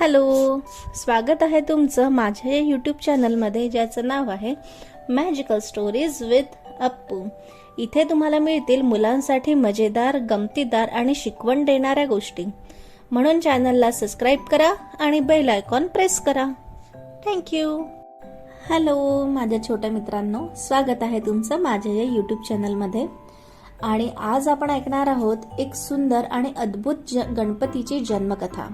Hello स्वागत आहे तुमचं माझ्या या यूट्यूब चॅनलमध्ये ज्याचं नाव आहे मॅजिकल स्टोरीज विथ अप्पू इथे तुम्हाला मिळतील मुलांसाठी मजेदार गमतीदार आणि शिकवण देणाऱ्या गोष्टी. म्हणून चॅनलला सबस्क्राईब करा आणि बेल आयकॉन प्रेस करा. थँक्यू हॅलो माझ्या छोट्या मित्रांनो स्वागत आहे तुमचं माझ्या या यूट्यूब चॅनलमध्ये आणि आज आपण ऐकणार आहोत एक सुंदर आणि अद्भुत ज गणपतीची जन्मकथा.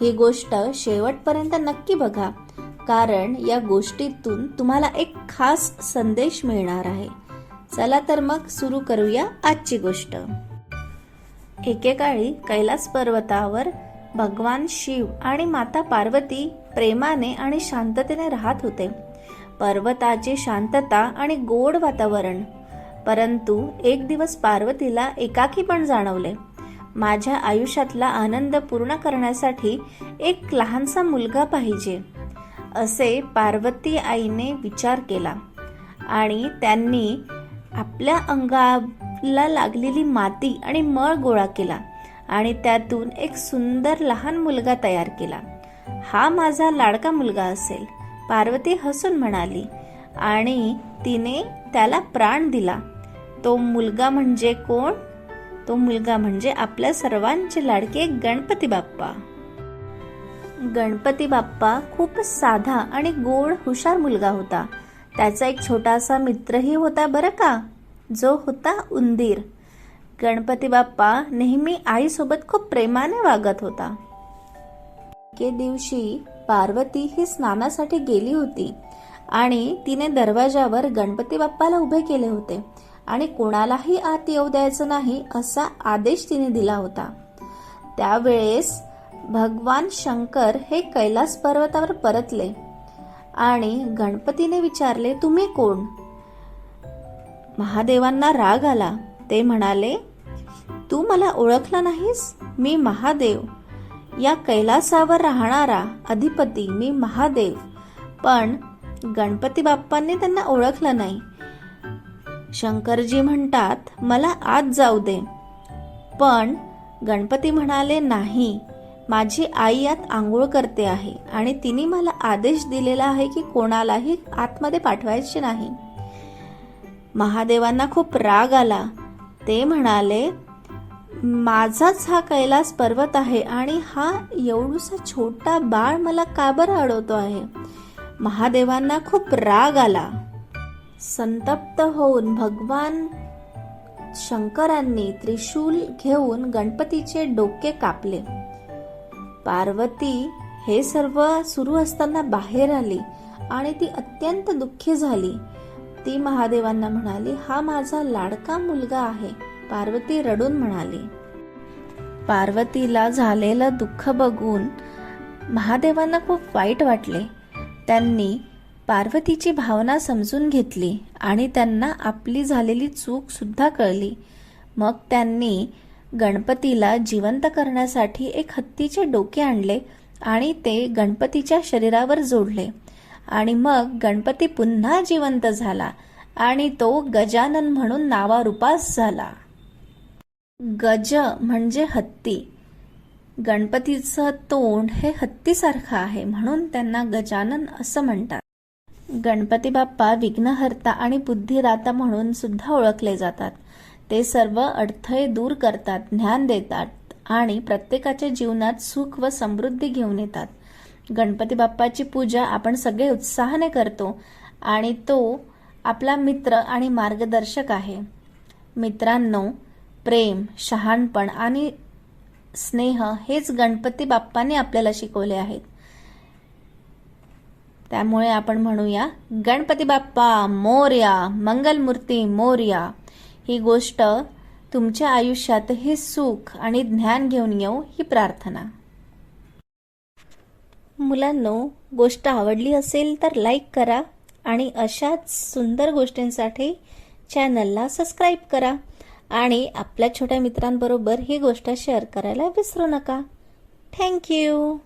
ही गोष्ट शेवटपर्यंत नक्की बघा. कारण या गोष्टीतून तुम्हाला एक खास संदेश मिळणार आहे. चला तर मग सुरू करूया आजची गोष्ट. एकेकाळी कैलास पर्वतावर भगवान शिव आणि माता पार्वती प्रेमाने आणि शांततेने राहत होते. पर्वताची शांतता आणि गोड वातावरण. परंतु एक दिवस पार्वतीला एकाकी पण जाणवले. माझ्या आयुष्यातला आनंद पूर्ण करण्यासाठी एक लहानसा मुलगा पाहिजे असे पार्वती आईने विचार केला. आणि त्यांनी आपल्या अंगाला लागलेली माती आणि मळ गोळा केला आणि त्यातून एक सुंदर लहान मुलगा तयार केला. हा माझा लाडका मुलगा असेल पार्वती हसून म्हणाली. आणि तिने त्याला प्राण दिला. तो मुलगा म्हणजे कोण? तो मुलगा म्हणजे आपल्या सर्वांचे लाडके गणपती बाप्पा. गणपती बाप्पा खूप साधा आणि गोड हुशार मुलगा होता. त्याचा एक छोटासा मित्रही होता बरं का? जो होता उंदीर. गणपती बाप्पा नेहमी आईसोबत खूप प्रेमाने वागत होता. एके दिवशी पार्वती ही स्नानासाठी गेली होती आणि तिने दरवाजावर गणपती बाप्पाला उभे केले होते. आणि कोणालाही आत येऊ द्यायचं नाही असा आदेश तिने दिला होता. त्यावेळेस भगवान शंकर हे कैलास पर्वतावर परतले आणि गणपतीने विचारले तुम्ही कोण? महादेवांना राग आला. ते म्हणाले तू मला ओळखला नाहीस? मी महादेव. या कैलासावर राहणारा अधिपती मी महादेव. पण गणपती बाप्पांनी त्यांना ओळखलं नाही. शंकरजी म्हणतात मला आत जाऊ दे. पण गणपती म्हणाले नाही माझी आई यात आंघोळ करते आहे आणि तिने मला आदेश दिलेला आहे की कोणालाही आतमध्ये पाठवायचे नाही. महादेवांना खूप राग आला. ते म्हणाले माझाच हा कैलास पर्वत आहे आणि हा एवढूसा छोटा बाळ मला का बरं अडवतो आहे? महादेवांना खूप राग आला. संतप्त होऊन भगवान शंकरांनी त्रिशूल घेऊन गणपतीचे डोके कापले. पार्वती हे सर्व सुरू असताना बाहेर आली आणि ती अत्यंत दुःखी झाली. ती महादेवांना म्हणाली हा माझा लाडका मुलगा आहे पार्वती रडून म्हणाली. पार्वतीला झालेलं दुःख बघून महादेवांना खूप वाईट वाटले. त्यांनी पार्वतीची भावना समजून घेतली आणि त्यांना आपली झालेली चूकसुद्धा कळली. मग त्यांनी गणपतीला जिवंत करण्यासाठी एक हत्तीचे डोके आणले आणि ते गणपतीच्या शरीरावर जोडले. आणि मग गणपती पुन्हा जिवंत झाला आणि तो गजानन म्हणून नावारूपास झाला. गज म्हणजे हत्ती. गणपतीचं तोंड हे हत्तीसारखं आहे म्हणून त्यांना गजानन असं म्हणतात. गणपती बाप्पा विघ्नहर्ता आणि बुद्धिदाता म्हणून सुद्धा ओळखले जातात. ते सर्व अडथळे दूर करतात ज्ञान देतात आणि प्रत्येकाच्या जीवनात सुख व समृद्धी घेऊन येतात. गणपती बाप्पाची पूजा आपण सगळे उत्साहाने करतो आणि तो आपला मित्र आणि मार्गदर्शक आहे. मित्रांनो प्रेम शहाणपण आणि स्नेह हेच गणपती बाप्पाने आपल्याला शिकवले आहेत. त्यामुळे आपण म्हणूया गणपती बाप्पा मोर्या मंगलमूर्ती मोर्या. ही गोष्ट तुमच्या आयुष्यातही सुख आणि ज्ञान घेऊन येऊ ही प्रार्थना. मुलांनो गोष्ट आवडली असेल तर लाईक करा आणि अशाच सुंदर गोष्टींसाठी चॅनलला सबस्क्राईब करा आणि आपल्या छोट्या मित्रांबरोबर ही गोष्ट शेअर करायला विसरू नका. थँक्यू